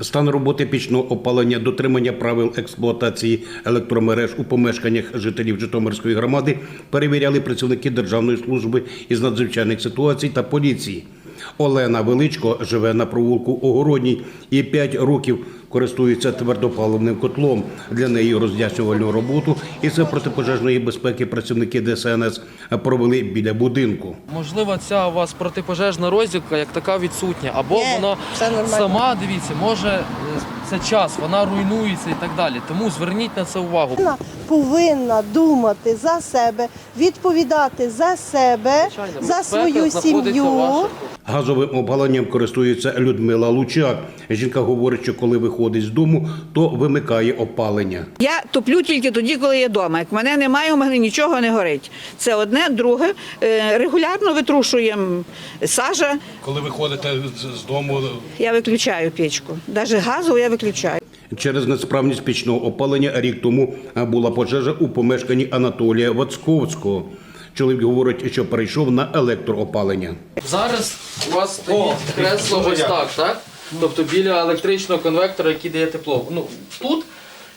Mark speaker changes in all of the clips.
Speaker 1: Стан роботи пічного опалення, дотримання правил експлуатації електромереж у помешканнях жителів Житомирської громади перевіряли працівники Державної служби із надзвичайних ситуацій та поліції. Олена Величко живе на провулку Огородній і 5 років користується твердопаливним котлом. Для неї роз'яснювальну роботу і це протипожежної безпеки працівники ДСНС провели біля будинку.
Speaker 2: Можливо, ця у вас протипожежна розділка як така відсутня, або
Speaker 3: Ні,
Speaker 2: вона сама дивіться, може е, це час, вона руйнується і так далі. Тому зверніть на це увагу.
Speaker 3: Людина повинна думати за себе, відповідати за себе,
Speaker 2: Звичайно,
Speaker 3: за
Speaker 2: безпека
Speaker 3: свою
Speaker 2: знаходиться
Speaker 3: сім'ю.
Speaker 2: ваших
Speaker 1: Газовим опаленням користується Людмила Лучак. Жінка говорить, що коли виходить з дому, то вимикає опалення.
Speaker 4: Я топлю тільки тоді, коли я вдома. Як мене немає, у мене нічого не горить. Це одне, друге. Е, Регулярно витрушуємо сажа.
Speaker 1: Коли виходите з дому,
Speaker 4: Я виключаю печку. Навіть газову я виключаю.
Speaker 1: через несправність пічного опалення рік тому була пожежа у помешканні Анатолія Вацковського. Чоловік говорить, що перейшов на електроопалення.
Speaker 2: Зараз у вас стоїть кресло ось так, так? Тобто біля електричного конвектора, який дає тепло. Ну тут.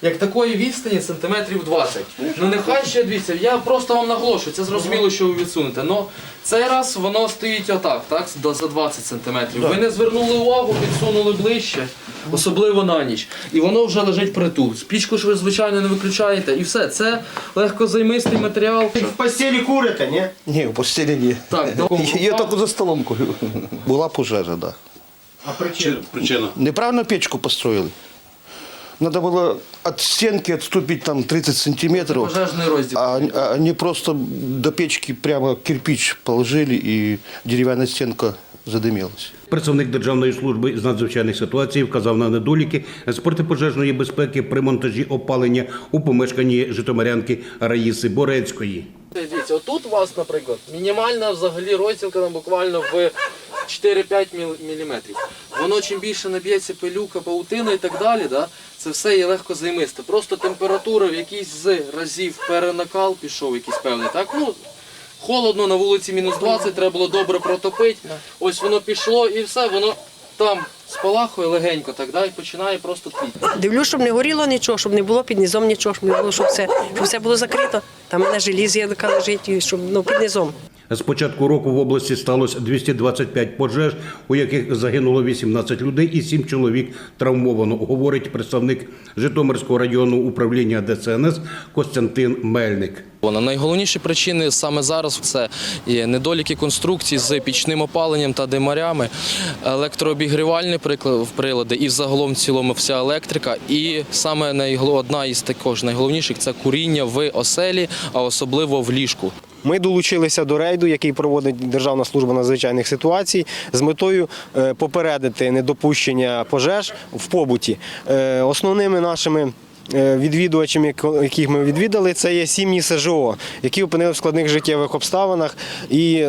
Speaker 2: Як такої відстані сантиметрів 20. Ну нехай ще дивіться, я просто вам наголошую, це зрозуміло, що ви відсунете. Но цей раз воно стоїть отак, так, до- за 20 сантиметрів. Ви не звернули увагу, підсунули ближче, особливо на ніч. І воно вже лежить притул. Спічку ж ви, звичайно, не виключаєте. І все, це легкозаймистий матеріал.
Speaker 5: В постелі курите, ні?
Speaker 6: Ні, в постелі ні.
Speaker 2: Так, до-
Speaker 6: Я тільки за столом курю. Була пожежа, так. Да.
Speaker 5: А причина?
Speaker 1: Причина.
Speaker 6: Неправильно печку построили. Надо было от стенки отступить там 30 сантиметров,
Speaker 2: пожежний розділ.
Speaker 6: а а они просто до печки прямо кирпич положили и деревянная стенка задымилась.
Speaker 1: Представник Державної служби з надзвичайних ситуацій вказав на недоліки з протипожежної безпеки при монтажі опалення у помешканні житомирянки Раїси Борецької.
Speaker 2: Дивіться, отут у вас, наприклад, мінімальна взагалі розділка там, буквально в 4-5 мм. Воно чим більше наб'ється пилюка, паутина і так далі, да, це все є легко займисте. Просто температура в якийсь з разів перенакал пішов якийсь певний. Так? Ну, холодно, на вулиці мінус 20, треба було добре протопити. Ось воно пішло і все, воно там спалахує легенько, так, да, і починає просто тліти.
Speaker 7: Дивлюсь, щоб не горіло нічого, щоб не було під низом нічого, щоб не було, щоб все, щоб все було закрито. Там у мене желіз'я лежить, щоб ну, під низом.
Speaker 1: З початку року в області сталося 225 пожеж, у яких загинуло 18 людей і 7 чоловік травмовано, говорить представник Житомирського районного управління ДСНС Костянтин Мельник.
Speaker 2: Найголовніші причини саме зараз це недоліки конструкцій з пічним опаленням та димарями, електрообігрівальні прилади і взагалом в цілому вся електрика. І саме одна із також найголовніших це куріння в оселі, а особливо в ліжку.
Speaker 5: Ми долучилися до рейду, який проводить Державна служба надзвичайних ситуацій, з метою е, попередити недопущення пожеж в побуті. Е, Основними нашими е, відвідувачами, яко- яких ми відвідали, це є сім'ї СЖО, які опинилися в складних життєвих обставинах і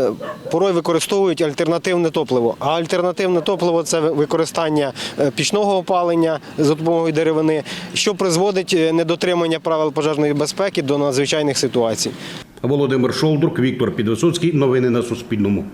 Speaker 5: порой використовують альтернативне топливо. А альтернативне топливо це використання е, пічного опалення за допомогою деревини, що призводить е, недотримання правил пожежної безпеки до надзвичайних ситуацій.
Speaker 1: Володимир Шолдрук, Віктор Підвисоцький. Новини на Суспільному.